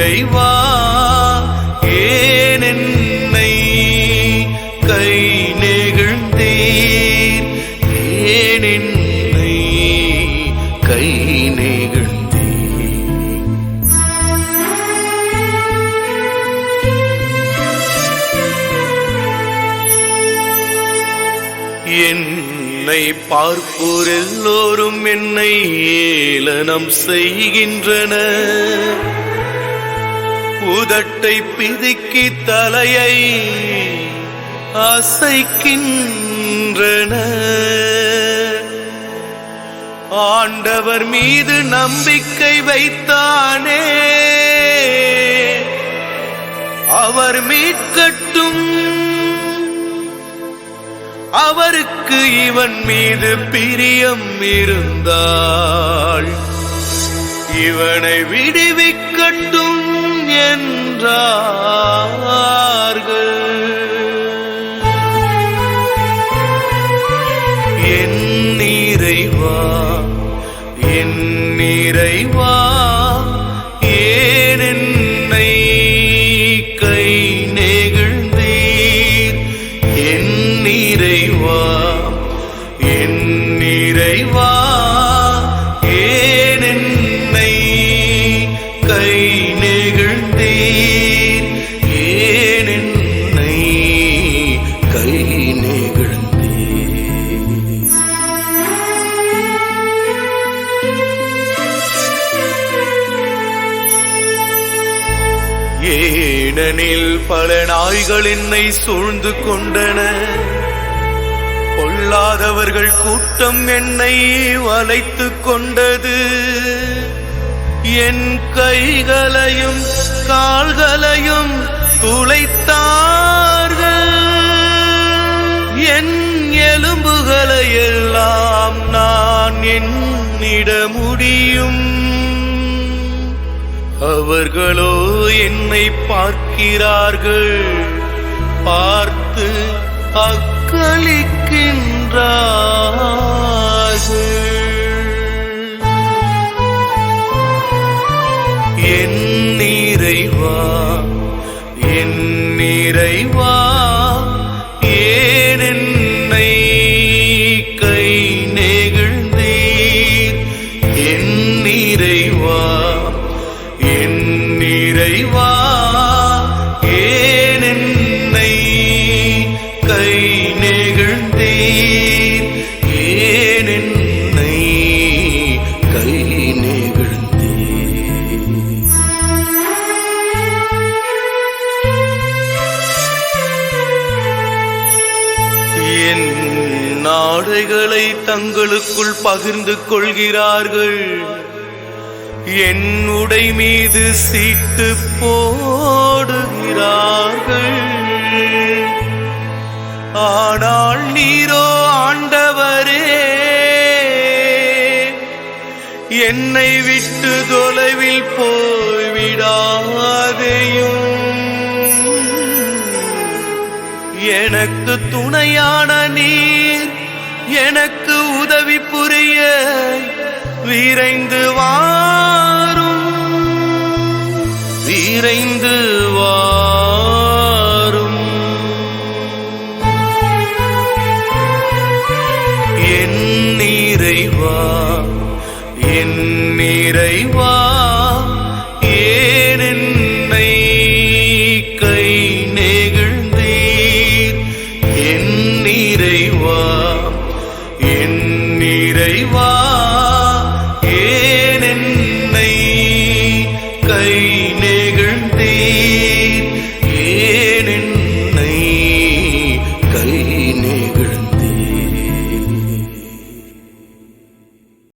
இறைவா ஏனென்னை கை நெகிழ்ந்தீர்? ஏனென்னை கை நெகிழ்ந்தீர்? என்னை பார்ப்போர் எல்லோரும் என்னை ஏளனம் செய்கின்றனர். உதட்டை பிதுக்கி தலையை அசைக்கின்றன. ஆண்டவர் மீது நம்பிக்கை வைத்தானே. அவர் மீட்கட்டும். அவருக்கு இவன் மீது பிரியம் இருந்தாள் இவனை விடுவிக்கட்டும். என்றார். ஏனெனில் பல நாய்கள் என்னை சூழ்ந்து கொண்டன. பொல்லாதவர்கள் கூட்டம் என்னை வளைத்து கொண்டது. என் கைகளையும் கால்களையும் துளைத்தார்கள். என் எலும்புகளை அவர்களோ என்னை பார்க்கிறார்கள். பார்த்து அக்களிக்கின்றார்கள். என் நாடைகளை தங்களுக்குள் பகிர்ந்து கொள்கிறார்கள். என் உடை மீது சீட்டு போடு. என்னை விட்டு தொலைவில் போய்விடாதையும். எனக்கு துணையான நீர் எனக்கு உதவி புரிய விரைந்து வாரும். விரைந்து இறைவா ஏனென்னை கை நெகிழ்ந்தீர்? என் இறைவா